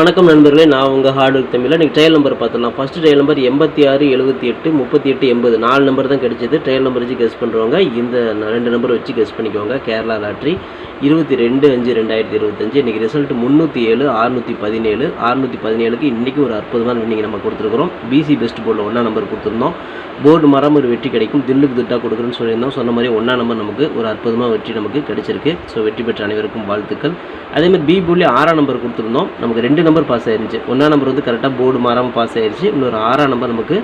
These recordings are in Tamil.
வணக்கம் நண்பர்களே நான் உங்கள் ஹார்ட் ஒர்க் தமிழில் நீங்கள் ட்ரையல் நம்பர் பார்த்துலாம் ஃபஸ்ட்டு ட்ரையல் நம்பர் எண்பத்தி ஆறு எழுபத்தி எட்டு முப்பத்தி எட்டு எண்பது. நாலு நம்பர் தான் கிடைச்சது. ட்ரையல் நம்பர் வச்சு கெஸ் பண்ணுறவங்க இந்த ரெண்டு நம்பர் வச்சு கெஸ் பண்ணிக்கோங்க. கேரளா லாட்ரி இருபத்தி ரெண்டு அஞ்சு ரெண்டாயிரத்தி இருபத்தஞ்சு. இன்றைக்கி ரிசல்ட் முந்நூற்றி ஏழு அறுநூற்றி பதினேழு. அறுநூற்றி பதினேழுக்கு இன்றைக்கி ஒரு அற்புதமான வின்னிங் நம்ம கொடுத்துருக்குறோம். பிசி பெஸ்ட் போர்டில் ஒன்றா நம்பர் கொடுத்துருந்தோம். போர்டு மரம் ஒரு வெற்றி கிடைக்கும். தில்லுக்கு திட்டாக கொடுக்குறேன்னு சொல்லியிருந்தோம். சொன்ன மாதிரி ஒன்றா நம்பர் நமக்கு ஒரு அற்புதமாக வெற்றி நமக்கு கிடைச்சிருக்கு. ஸோ வெற்றி பெற்ற அனைவருக்கும் வாழ்த்துக்கள். அதேமாதிரி பி புள்ளி ஆறாம் நம்பர் கொடுத்துருந்தோம். நமக்கு ரெண்டு நம்பர் பாஸ் ஆயிருந்துச்சு ஒன்றாம் நம்பர் வந்து கரெக்டாக போர்டு மாறாமல் பாஸ் ஆயிருச்சு. இன்னொரு ஆறாம் நம்பர் நமக்கு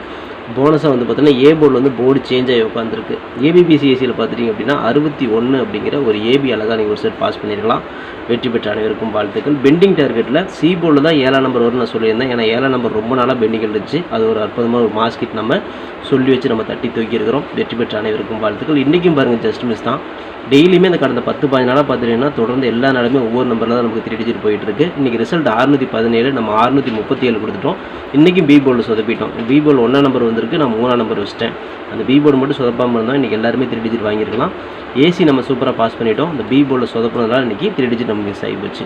போனஸாக வந்து பார்த்தீங்கன்னா ஏ போர்டில் வந்து போர்டு சேஞ்ச் ஆகி உட்காந்துருக்கு ஏபிபிசிஎஸ்சியில் பார்த்துட்டிங்க அப்படின்னா அறுபத்தி ஒன்று அப்படிங்கிற ஒரு ஏபி அழகாக நீங்கள் ஒரு செட் பாஸ் பண்ணியிருக்கலாம். வெற்றி பெற்ற அனைவருக்கும் வாழ்த்துக்கள். பெண்டிங் டார்கெட்டில் சி போர்டில் தான் ஏழாம் நம்பர் வரும்னு நான் சொல்லியிருந்தேன். ஏன்னா ஏழாம் நம்பர் ரொம்ப நாளாக பெண்டிங் இருந்துச்சு. அது ஒரு அற்புதமான ஒரு மாஸ்கிட் நம்ம சொல்லி வச்சு நம்ம தட்டி தூக்கி இருக்கிறோம் வெற்றி பெற்ற அனைவருக்கும் வாழ்த்துக்கள். இன்றைக்கும் பாருங்கள் ஜஸ்ட் மிஸ் தான். டெய்லியுமே இந்த கடந்த பத்து பதினஞ்சு நாளாக பார்த்துட்டிங்கன்னா தொடர்ந்து எல்லா நாளுமே ஒவ்வொரு நம்பரில் தான் நமக்கு திருடிச்சிட்டு போயிட்டு இருக்கு இன்றைக்கி ரிசல்ட் ஆறுநூற்றி பதினேழு நம்ம ஆறுநூற்றி முப்பத்தி ஏழு கொடுத்துட்டோம் இன்றைக்கும் பி போர்டில் சொதப்பிட்டோம். பி போர்டு ஒன்றா நம்பர் வந்து வந்திருக்கு. நான் மூணாம் நம்பர் வச்சிட்டேன். அந்த பி போர்டு மட்டும் சொதப்பாமல் இருந்தால் இன்றைக்கி எல்லாருமே த்ரீ டிஜிட் வாங்கியிருக்கலாம். ஏசி நம்ம சூப்பராக பாஸ் பண்ணிட்டோம். அந்த பி போர்டில் சொதப்புனதுனால இன்றைக்கி த்ரீ டிஜிட் நம்ம மிஸ் ஆகி போச்சு.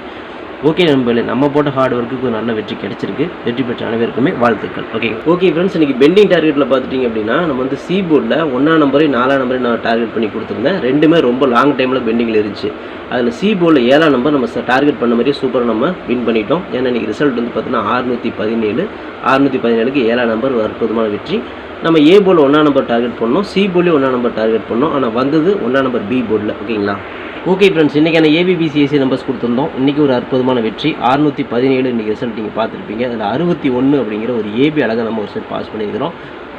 ஓகே நண்பர்களே நம்ம போட்ட ஹார்ட் ஒர்க்குக்கு ஒரு நல்ல வெற்றி கிடைச்சிருக்கு. வெற்றி பெற்ற அனைவருக்குமே வாழ்த்துக்கள். ஓகே ஓகே ஃப்ரெண்ட்ஸ் இன்னைக்கு பெண்டிங் டார்கெட்டில் பார்த்துட்டிங்க அப்படின்னா நம்ம வந்து சி போர்டில் ஒன்றாம் நம்பரையும் நாலாம் நம்பரையும் நான் டார்கெட் பண்ணி கொடுத்துருந்தேன். ரெண்டுமே ரொம்ப லாங் டைமில் பெண்டிங்கில் இருந்துச்சு. அதில் சி போர்டில் ஏழாம் நம்பர் நம்ம டார்கெட் பண்ண மாதிரியே சூப்பராக நம்ம வின் பண்ணிட்டோம். ஏன்னா இன்னைக்கு ரிசல்ட் வந்து பார்த்தீங்கன்னா அறுநூற்றி பதினேழு. அறுநூற்றி பதினேழுக்கு ஏழாம் நம்பர் அற்புதமான வெற்றி. நம்ம ஏ போர்டில் ஒன்றாம் நம்பர் டார்கெட் பண்ணோம். சி போர்ட்லேயும் ஒன்றாம் நம்பர் டார்கெட் பண்ணோம். ஆனால் வந்தது ஒன்றாம் நம்பர் பி போர்டில் ஓகேங்களா ஓகே ஃப்ரெண்ட்ஸ் இன்றைக்கான ஏபிபிசிஎஸ்சி நம்பர்ஸ் கொடுத்துருந்தோம். இன்றைக்கி ஒரு அற்புதமான வெற்றி. அறுநூற்றி பதினேழு இன்றைக்கி ரிசல்ட் நீங்கள் பார்த்துருப்பீங்க. அதில் அறுபத்தி ஒன்று அப்படிங்கிற ஒரு ஏபி அழகாக நம்ம ஒரு செட் பாஸ் பண்ணியிருக்கிறோம்.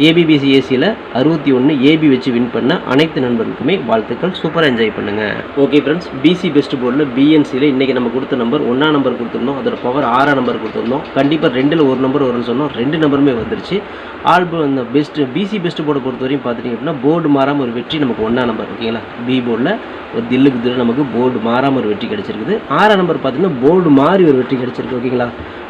ஏபிபிசிஎஸ்சியில் அறுபத்தி ஒன்று ஏபி வச்சு வின் பண்ண அனைத்து நண்பர்களுக்குமே வாழ்த்துக்கள். சூப்பராக என்ஜாய் பண்ணுங்கள் ஓகே ஃப்ரெண்ட்ஸ் பிசி பெஸ்ட் போர்டில் பிஎன்சியில் இன்றைக்கி நம்ம கொடுத்த நம்பர் ஒன்றாம் நம்பர் கொடுத்துருந்தோம். அதோட பவர் ஆறாம் நம்பர் கொடுத்துருந்தோம். கண்டிப்பாக ரெண்டில் ஒரு நம்பர் வரும்னு சொன்னோம். ரெண்டு நம்பருமே வந்துருச்சு. ஆல் அந்த பெஸ்ட் பிசி பெஸ்ட் போர்டை பொறுத்த வரையும் பார்த்துட்டிங்க அப்படின்னா போர்டு மாறாமல் ஒரு வெற்றி நமக்கு ஒன்றாம் நம்பர் ஓகேங்களா பி போர்டில் ஒரு தில்லுக்கு தில்லு நமக்கு போர்டு மாறாமல் ஒரு வெற்றி கிடச்சிருக்குது. ஆறாம் நம்பர் பார்த்தீங்கன்னா போர்டு மாறி ஒரு வெற்றி கிடச்சிருக்கு ஓகேங்களா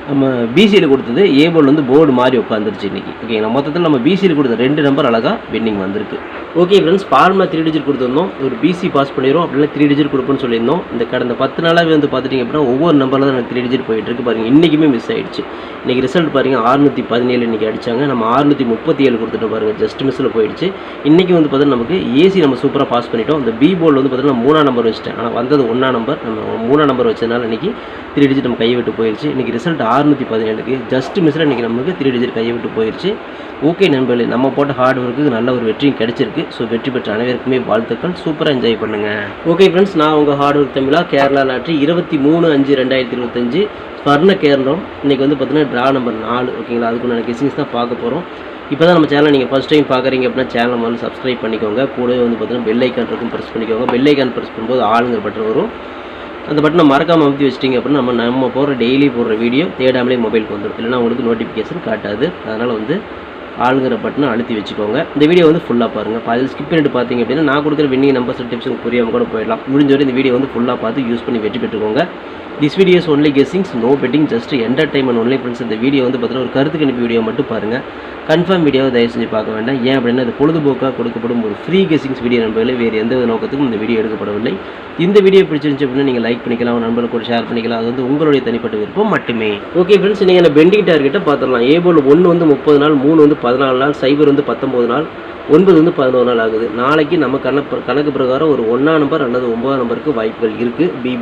நம்ம பிசியில் கொடுத்தது ஏ வந்து போர்டு மாறி உட்காந்துருச்சு இன்றைக்கி ஓகேங்களா மொத்தத்தில் நம்ம பிசியில் கொடுத்த ரெண்டு நம்பர் அழகாக வின்னிங் வந்திருக்கு. ஓகே ஃப்ரெண்ட்ஸ் ஃபார்மில் த்ரீ டிஜிட் கொடுத்துருந்தோம். ஒரு பிசி பாஸ் பண்ணிடும் அப்படின்னா த்ரீ டிஜிட் கொடுப்போம்னு சொல்லியிருந்தோம். இந்த கடந்த பத்து நாளாகவே வந்து பார்த்துட்டிங்க அப்படின்னா ஒவ்வொரு நம்பரில் தான் எனக்கு த்ரீ டிஜிட் போயிட்டுருக்கு பாருங்கள் பாருங்க. இன்றைக்குமே மிஸ் ஆகிடுச்சு இன்னைக்கு ரிசல்ட் பாருங்க அறுநூற்றி பதினேழு இன்றைக்கி அடிச்சாங்க. நம்ம அறுநூற்றி முப்பத்தி ஏழு கொடுத்துட்டு பாருங்கள் ஜஸ்ட் மிஸ்ஸில் போயிடுச்சு. இன்றைக்கி வந்து பார்த்தீங்கன்னா நமக்கு ஏசி நம்ம சூப்பராக பாஸ் பண்ணிட்டோம். இந்த பி போர்டில் வந்து பார்த்தீங்கன்னா மூணாம் நம்பர் வச்சிட்டேன். ஆனால் வந்தது ஒன்றா நம்பர் நம்ம மூணாம் நம்பர் வச்சதுனால இன்னைக்கு த்ரீ டிஜிட் நம்ம கைவிட்டு போயிடுச்சு இன்னைக்கு ரிசல்ட் அறுநூற்றி பதினேழுக்கு ஜஸ்ட் மிஸ்ஸில் இன்றைக்கி நமக்கு த்ரீ டிஜிட் கையை விட்டு போயிடுச்சு ஓகே நண்பர்களே நம்ம போட்ட ஹார்ட் ஒர்க்குக்கு நல்ல ஒரு வெற்றியும் கிடைச்சிருக்கு. ஸோ வெற்றி பெற்ற அனைவருக்குமே வாழ்த்துக்கள். சூப்பராக என்ஜாய் பண்ணுங்கள் ஓகே ஃப்ரெண்ட்ஸ் நான் உங்கள் ஹார்ட் ஒர்க் தமிழா கேரளா லாட்ரி இருபத்தி மூணு அஞ்சு ரெண்டாயிரத்தி இருபத்தஞ்சு ஸ்வர்ண கேரளம் இன்றைக்கி வந்து பார்த்தீங்கன்னா ட்ரா நம்பர் நாலு ஓகேங்களா அதுக்குண்டான கெசிங்ஸ் தான் பார்க்க போகிறோம் இப்போ தான் நம்ம சேனல் நீங்கள் ஃபஸ்ட் டைம் பார்க்குறீங்க அப்படின்னா சேனலை முதல்ல சப்ஸ்கிரைப் பண்ணிக்கோங்க. கூடவே வந்து பார்த்தீங்கன்னா பெல் ஐக்கான் இருக்கும் ப்ரெஸ் பண்ணிக்கோங்க. பெல் ஐக்கான் ப்ரெஸ் பண்ணும்போது ஆளுங்கிற பட்டன் வரும். அந்த பட்டனை மறக்காமல் அமுத்தி வச்சிட்டிங்க அப்படின்னா நம்ம நம்ம போடுற டெய்லி போடுற வீடியோ தேடாமலே மொபைலுக்கு வந்துடும் இல்லைனா உங்களுக்கு நோட்டிஃபிகேஷன் காட்டாது. அதனால் வந்து ஆளுங்கிற பட்டனை அழுத்தி வச்சுக்கோங்க. இந்த வீடியோ வந்து ஃபுல்லாக பாருங்கள் அதில் ஸ்கிப் பண்ணிட்டு பார்த்தீங்க அப்படின்னா நான் கொடுக்குற வின்னிங் நம்பர் டிப்ஸ் புரியாமல் கூட போயிடலாம். முடிஞ்ச வரை இந்த வீடியோ வந்து ஃபுல்லாக பார்த்து யூஸ் பண்ணி வெற்றி பெற்றுக்கோங்க. This videos only guessings no betting just entertainment only friends இந்த வீடியோ வந்து பார்த்தீங்கன்னா ஒரு கருத்து கணிப்பு வீடியோ மட்டும் பாருங்கள் கன்ஃபார்ம் வீடியோவை தயவு செஞ்சு பார்க்க வேண்டாம். ஏன் அப்படின்னா அது பொழுதுபோக்காக கொடுக்கப்படும் ஒரு ஃப்ரீ கெஸ்ஸிங்ஸ் வீடியோ நண்பர்களே. வேறு எந்த நோக்கத்துக்கும் இந்த வீடியோ எடுக்கப்படவில்லை. இந்த வீடியோ பிடிச்சிருந்துச்சு அப்படின்னா நீங்கள் லைக் பண்ணிக்கலாம் நண்பர்கள் நண்பர்களுக்கு கூட ஷேர் பண்ணிக்கலாம். அது வந்து உங்களுடைய தனிப்பட்ட விருப்பம் மட்டுமே. ஓகே ஃப்ரெண்ட்ஸ் நீங்கள் இந்த பெண்டிங் டார்கெட்டை பார்த்துடலாம். ஏ போல் ஒன்று வந்து முப்பது நாள் மூணு வந்து பதினாலு நாள் சைபர் வந்து பத்தொம்போது நாள் ஒன்பது வந்து பதினோரு நாள் ஆகுது. நாளைக்கு நம்ம கணக்கு கணக்கு பிரகாரம் ஒரு ஒன்றாம் நம்பர் அல்லது ஒன்பதாம் நம்பருக்கு வாய்ப்புகள் இருக்குது பி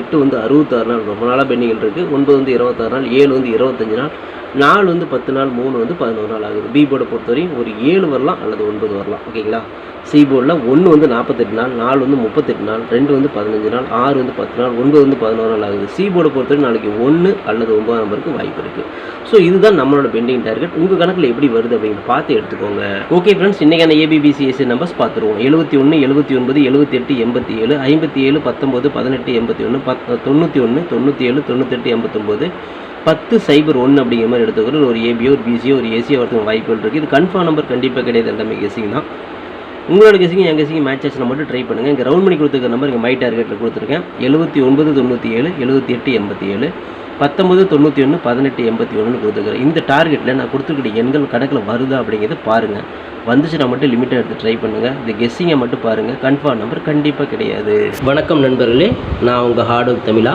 எட்டு வந்து அறுபத்தாறு நாள் ரொம்ப நாளாக பெண்டிங்கில் இருக்குது ஒன்பது வந்து இருபத்தாறு நாள் ஏழு வந்து இருபத்தஞ்சி நாள். நாலு வந்து பத்து நாள் மூணு வந்து பதினோரு நாள் ஆகுது. பி போர்டை பொறுத்தவரையும் ஒரு ஏழு வரலாம் அல்லது ஒன்பது வரலாம். ஓகேங்களா? சி போர்டில் ஒன்று வந்து நாற்பத்தெட்டு நாள் நாலு வந்து முப்பத்தெட்டு நாள் ரெண்டு வந்து பதினஞ்சு நாள் ஆறு வந்து பத்து நாள் ஒன்பது வந்து பதினோரு நாள் ஆகுது. சி போர்டை பொறுத்தவரை நாளைக்கு ஒன்று அல்லது ஒன்பது நம்பருக்கு வாய்ப்பு இருக்குது ஸோ இதுதான் நம்மளோட பெண்டிங் டார்கெட். உங்கள் கணக்கில் எப்படி வருது அப்படின்னு பார்த்து எடுத்துக்கோங்க. ஓகே ஃப்ரெண்ட்ஸ் இன்றைக்கான ஏபிபிசிஎஸ்சி நம்பர்ஸ் பார்த்துருவோம். எழுபத்தி ஒன்று எழுபத்தி ஒன்பது எழுபத்தி எட்டு எண்பத்தி ஏழு ஐம்பத்தி ஏழு பத்தொம்போது பதினெட்டு எண்பத்தி ஒன்று பத் தொண்ணூற்றி ஒன்று தொண்ணூற்றி ஏழு தொண்ணூத்தெட்டு எண்பத்தொம்போது பத்து சைபர் ஒன்று அப்படிங்கிற மாதிரி எடுத்துக்கிறோம் ஒரு ஏபியோ ஒரு பிசியோ ஒரு ஏசியோ வரதுக்கு வாய்ப்புகள் இருக்குது இது கன்ஃபார்ம் நம்பர் கண்டிப்பாக கிடையாது. எல்லாமே கெஸிங் தான். உங்களோட கெஸிங் என் கெஸிங் மேட்ச் ஆச்சுனா மட்டும் ட்ரை பண்ணுங்கள் இங்கே ரவுண்ட் பண்ணி கொடுத்துருக்க நம்பர் இங்கே மை டார்கெட்டில் கொடுத்துருக்கேன். எழுபத்தி ஒன்பது தொண்ணூற்றி ஏழு எழுபத்தி எட்டு எண்பத்தி ஏழு பத்தொம்பது தொண்ணூற்றி ஒன்று பதினெட்டு எண்பத்தி ஒன்றுன்னு கொடுத்துருக்குறேன். இந்த டார்கெட்டில் நான் கொடுத்துருக்கிற எண்கள் கணக்கில் வருதா அப்படிங்கிறத பாருங்கள் வந்துச்சுன்னா மட்டும் லிமிட்டாக எடுத்து ட்ரை பண்ணுங்கள் இந்த கெஸ்ஸிங்கை மட்டும் பாருங்கள் கன்ஃபார்ம் நம்பர் கண்டிப்பாக கிடையாது. வணக்கம் நண்பர்களே. நான் உங்கள் ஹார்ட் ஒர்க் தமிழா.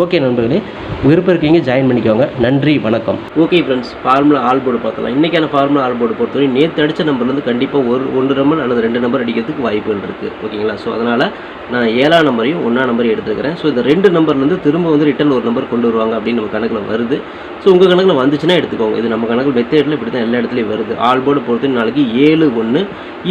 ஓகே நண்பர்களே விருப்பம் இருக்கீங்க ஜாயின் பண்ணிக்கோங்க. நன்றி வணக்கம். Okay friends formula all board பார்க்கலாம் இன்றைக்கான ஃபார்முலா ஆல் போர்டு பொறுத்தவரை நேற்று அடித்த நம்பர்லேருந்து கண்டிப்பாக ஒரு ஒன்று நம்பர் அல்லது ரெண்டு நம்பர் அடிக்கிறதுக்கு வாய்ப்புகள் இருக்குது ஓகேங்களா ஸோ அதனால் நான் ஏழாம் நம்பரையும் ஒன்றாம் நம்பரையும் எடுத்துருக்கிறேன் ஸோ இந்த ரெண்டு நம்பர்லேருந்து திரும்ப வந்து ரிட்டன் ஒரு நம்பர் கொண்டு வருவாங்க அப்படின்னு நம்ம கணக்கில் வருது. ஸோ உங்கள் கணக்கில் வந்துச்சுன்னா எடுத்துக்கோங்க. இது நம்ம கணக்கில் மெத்தேடில் இப்படி தான் எல்லா இடத்துலையும் வருது. ஆல் போர்டு பொறுத்து நாளைக்கு ஏழு ஒன்று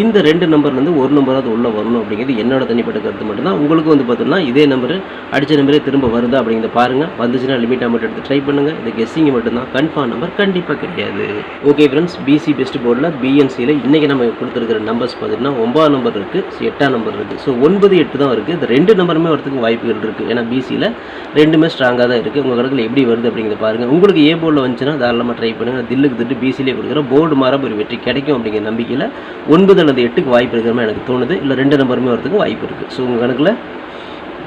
இந்த ரெண்டு நம்பர்லேருந்து ஒரு நம்பராவது உள்ளே வரணும் அப்படிங்கிறது என்னோட தனிப்பட்ட கருத்து மட்டும்தான். உங்களுக்கு வந்து பார்த்தோம்னா இதே நம்பர் அடித்த நம்பரே திரும்ப வருதா இதை பாருங்கள் வந்துச்சுன்னா லிமிட்டாக மட்டும் எடுத்து ட்ரை பண்ணுங்கள் இது கெஸ்ஸிங் மட்டும்தான். கன்ஃபார்ம் நம்பர் கண்டிப்பாக கிடையாது. ஓகே ஃப்ரெண்ட்ஸ் பிசி பெஸ்ட் போர்டில் பிஎன்சியில் இன்றைக்கி நம்ம கொடுத்துருக்கிற நம்பர்ஸ் பார்த்தீங்கன்னா ஒன்பது நம்பர் இருக்குது எட்டாம் நம்பர் இருக்குது ஸோ ஒன்பது எட்டு தான் இருக்குது இந்த ரெண்டு நம்பருமே வரதுக்கு வாய்ப்புகள் இருக்குது ஏன்னா பிசியில் ரெண்டுமே ஸ்ட்ராங்காக தான் இருக்குது உங்கள் கணக்கில் எப்படி வருது அப்படிங்கிறத பாருங்கள் உங்களுக்கு ஏ போர்டில் வந்துச்சுன்னா தாராளமாக ட்ரை பண்ணுங்கள் தில்லுக்கு திட்டு பிசிலே கொடுக்குற போர்டு மாறாம ஒரு வெற்றி கிடைக்கும் அப்படிங்கிற நம்பிக்கையில் ஒன்பது அல்லது எட்டுக்கு வாய்ப்பு இருக்கிற மாதிரி எனக்கு தோணுது. இல்லை ரெண்டு நம்பருமே வரதுக்கு வாய்ப்பு இருக்குது ஸோ உங்கள் கணக்கில்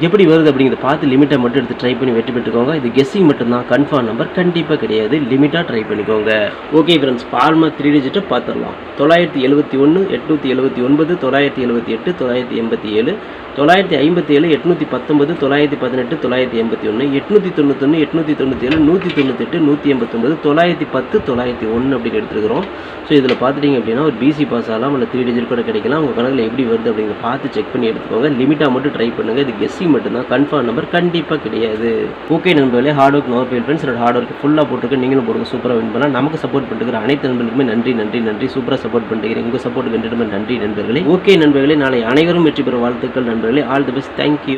எப்படி வருது அப்படிங்கிறத பார்த்து லிமிட்டை மட்டும் எடுத்து ட்ரை பண்ணி வெற்றி பெற்றுக்கோங்க. இது கெஸ்ஸிங் மட்டும்தான். கன்ஃபார்ம் நம்பர் கண்டிப்பாக கிடையாது. லிமிட்டாக ட்ரை பண்ணிக்கோங்க. ஓகே ஃப்ரெண்ட்ஸ் ஃபார்மா த்ரீ டிஜிட்டை பார்த்துடலாம். தொள்ளாயிரத்தி எழுபத்தி ஒன்று எட்நூற்றி எழுபத்தி ஒன்பது தொள்ளாயிரத்தி எழுபத்தி எட்டு தொள்ளாயிரத்தி எண்பத்தி ஏழு தொள்ளாயிரத்தி ஐம்பத்தி ஏழு எட்நூற்றி பத்தொன்பது தொள்ளாயிரத்தி பதினெட்டு தொள்ளாயிரத்தி எண்பத்தி ஒன்று எட்நூற்றி தொண்ணூத்தொன்று எட்நூற்றி தொண்ணூற்றி ஏழு நூற்றி தொண்ணூத்தெட்டு நூற்றி எண்பத்தொம்பது தொள்ளாயிரத்தி பத்து தொள்ளாயிரத்தி ஒன்று அப்படின்னு எடுத்துருக்கிறோம். ஸோ இதில் பார்த்துட்டிங்க அப்படின்னா ஒரு பிசி பாஸ் ஆகலாம் இல்லை த்ரீ டிஜிட் கூட கிடைக்கலாம். உங்கள் கணக்கில் எப்படி வருது அப்படிங்கிறத பார்த்து செக் பண்ணி எடுத்துக்கோங்க. லிமிட்டாக மட்டும் ட்ரை பண்ணுங்கள் இது கெஸ்ஸிங் ட்ரில் மட்டும்தான். கன்ஃபார்ம் நம்பர் கண்டிப்பாக கிடையாது. ஓகே நண்பர்களே hard work no fail friends என்னோட ஹார்ட் ஒர்க் ஃபுல்லாக போட்டுருக்கு. நீங்களும் போடுங்க சூப்பராக வின் பண்ணலாம். நமக்கு சப்போர்ட் பண்ணிட்டு அனைத்து நண்பர்களுக்குமே நன்றி நன்றி நன்றி. சூப்பராக சப்போர்ட் பண்ணுறீங்க உங்கள் சப்போர்ட் கண்டிப்பாக நன்றி நண்பர்களே. ஓகே நண்பர்களே நாளை அனைவரும் வெற்றி பெற வாழ்த்துக்கள் நண்பர்களே. All the best thank you